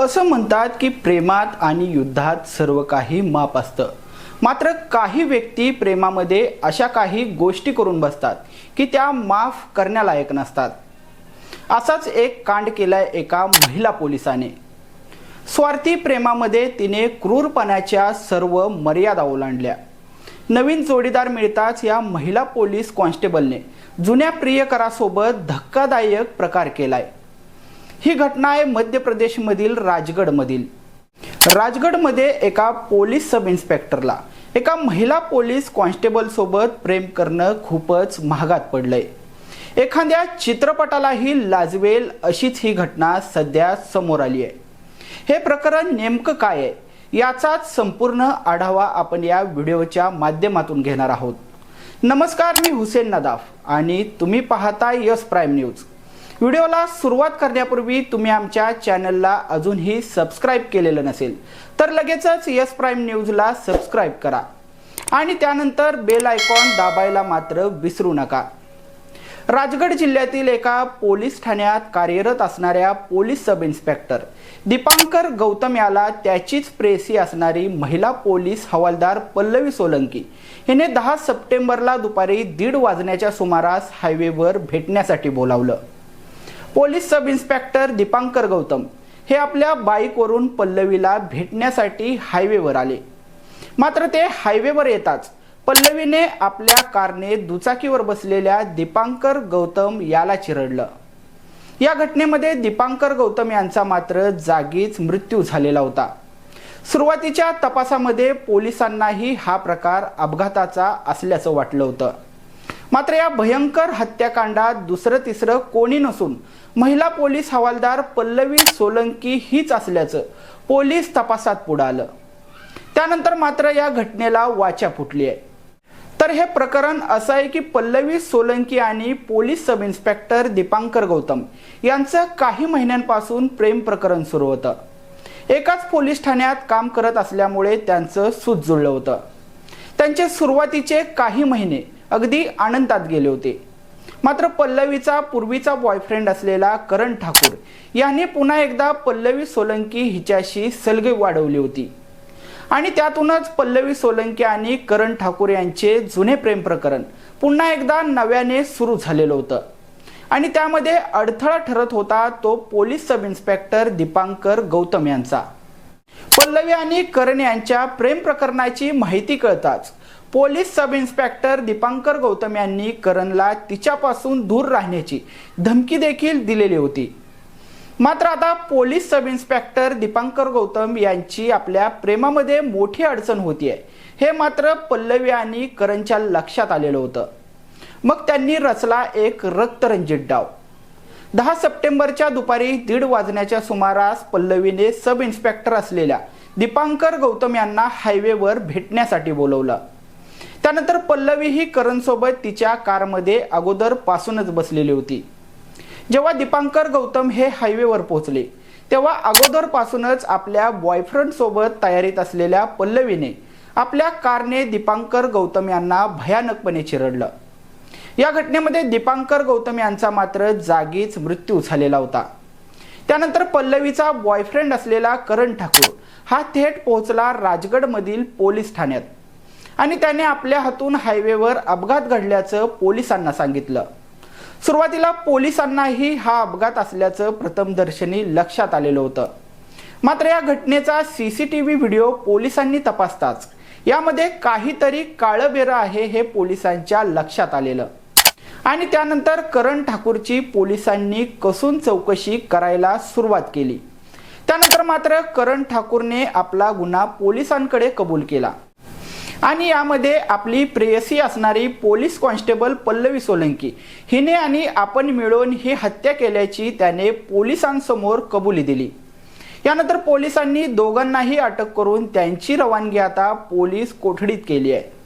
असं म्हणतात की प्रेमात आणि युद्धात सर्व काही माप असतं. मात्र काही व्यक्ती प्रेमामध्ये अशा काही गोष्टी करून बसतात की त्या माफ करण्यालायक नसतात. असाच एक कांड केलाय एका महिला पोलिसाने. स्वार्थी प्रेमामध्ये तिने क्रूरपणाच्या सर्व मर्यादा ओलांडल्या. नवीन जोडीदार मिळताच या महिला पोलीस कॉन्स्टेबलने जुन्या प्रियकरासोबत धक्कादायक प्रकार केलाय. ही घटना आहे मध्य प्रदेशमधील राजगडमधील. राजगडमध्ये एका पोलीस सब इन्स्पेक्टरला एका महिला पोलीस कॉन्स्टेबल सोबत प्रेम करणं खूपच महागात पडलंय. एखाद्या चित्रपटालाही लाजवेल अशीच ही घटना सध्या समोर आली आहे. हे प्रकरण नेमकं काय आहे याचाच संपूर्ण आढावा आपण या व्हिडिओच्या माध्यमातून घेणार आहोत. नमस्कार मी हुसेन नदाफ आणि तुम्ही पाहता यस प्राईम न्यूज. व्हिडिओला सुरुवात करण्यापूर्वी तुम्ही आमच्या चॅनलला अजूनही सबस्क्राईब केलेलं नसेल तर लगेचच यस प्राईम न्यूजला सबस्क्राईब करा. आणि त्यानंतर बेल आयकॉन दाबायला मात्र विसरू नका. राजगड जिल्ह्यातील एका पोलीस ठाण्यात कार्यरत असणाऱ्या police sub inspector Dipankar Gautam याला त्याचीच प्रेसी असणारी महिला पोलीस हवालदार पल्लवी सोलंकी हिने दहा सप्टेंबरला दुपारी दीड वाजण्याच्या सुमारास हायवेवर भेटण्यासाठी बोलावलं. Police sub inspector Dipankar Gautam हे आपल्या बाईकवरून पल्लवीला भेटण्यासाठी हायवेवर आले. मात्र ते हायवेवर येताच पल्लवीने आपल्या कारने दुचाकीवर बसलेल्या दीपांकर गौतम याला चिरडलं. या घटनेमध्ये दीपांकर गौतम यांचा मात्र जागीच मृत्यू झालेला होता. सुरुवातीच्या तपासामध्ये पोलिसांनाही हा प्रकार अपघाताचा असल्याचं वाटलं होतं. मात्र या भयंकर हत्याकांडात दुसरं तिसरं कोणी नसून महिला पोलीस हवालदार पल्लवी सोलंकी हीच असल्याचं पोलीस तपासात पुढं आलं. त्यानंतर मात्र या घटनेला वाचा फुटली आहे. तर हे प्रकरण असं आहे की पल्लवी सोलंकी आणि police sub inspector Dipankar Gautam यांचं काही महिन्यांपासून प्रेम प्रकरण सुरू होतं. एकाच पोलीस ठाण्यात काम करत असल्यामुळे त्यांचं सूत जुळलं होतं. त्यांचे सुरुवातीचे काही महिने अगदी आनंदात गेले होते. मात्र पल्लवीचा पूर्वीचा बॉयफ्रेंड असलेला करण ठाकूर याने पुन्हा एकदा पल्लवी सोलंकी हिच्याशी सलगे वाढवली होती. आणि त्यातूनच पल्लवी सोलंकी आणि करण ठाकूर यांचे जुने प्रेम प्रकरण पुन्हा एकदा नव्याने सुरू झालेलं होतं. आणि त्यामध्ये अडथळा ठरत होता तो police sub inspector Dipankar Gautam यांचा. पल्लवी आणि करण यांच्या प्रेम प्रकरणाची माहिती कळताच police sub inspector Dipankar Gautam यांनी करणला तिच्यापासून दूर राहण्याची धमकी देखील दिलेली होती. मात्र आता police sub inspector Dipankar Gautam यांची आपल्या प्रेमामध्ये मोठी अडचण होतीये. हे मात्र पल्लवी आणि करणच्या लक्षात आलेलं होतं. मग त्यांनी रचला एक रक्तरंजित डाव. दहा सप्टेंबरच्या दुपारी दीड वाजण्याच्या सुमारास पल्लवीने सब इन्स्पेक्टर असलेल्या दीपांकर गौतम यांना हायवेवर भेटण्यासाठी बोलवलं. त्यानंतर पल्लवी ही करणसोबत तिच्या कारमध्ये अगोदर पासूनच बसलेली होती. जेव्हा दीपांकर गौतम हे हायवेवर पोहोचले तेव्हा अगोदरपासूनच आपल्या बॉयफ्रेंड सोबत तयारीत असलेल्या पल्लवीने आपल्या कारने दीपांकर गौतम यांना भयानकपणे चिरडलं. या घटनेमध्ये दीपांकर गौतम यांचा मात्र जागीच मृत्यू झालेला होता. त्यानंतर पल्लवीचा बॉयफ्रेंड असलेला करण ठाकूर हा थेट पोहोचला राजगडमधील पोलीस ठाण्यात. आणि त्याने आपल्या हातून हायवेवर अपघात घडल्याचं पोलिसांना सांगितलं. सुरुवातीला पोलिसांनाही हा अपघात असल्याचं प्रथमदर्शनी लक्षात आलेलं होतं. मात्र या घटनेचा सीसीटीव्ही व्हिडिओ पोलिसांनी तपासताच. यामध्ये काहीतरी काळबेरं आहे हे पोलिसांच्या लक्षात आलेलं. आणि त्यानंतर करण ठाकूरची पोलिसांनी कसून चौकशी करायला सुरुवात केली. त्यानंतर मात्र करण ठाकूरने आपला गुन्हा पोलिसांकडे कबूल केला. आणि यामध्ये आपली प्रेयसी असणारी पोलीस कॉन्स्टेबल पल्लवी सोलंकी. हिने आणि आपण मिळून ही हत्या केल्याची त्याने पोलिसांसमोर कबुली दिली. यानंतर पोलिसांनी दोघांनाही अटक करून त्यांची रवानगी आता पोलीस कोठडीत केली आहे.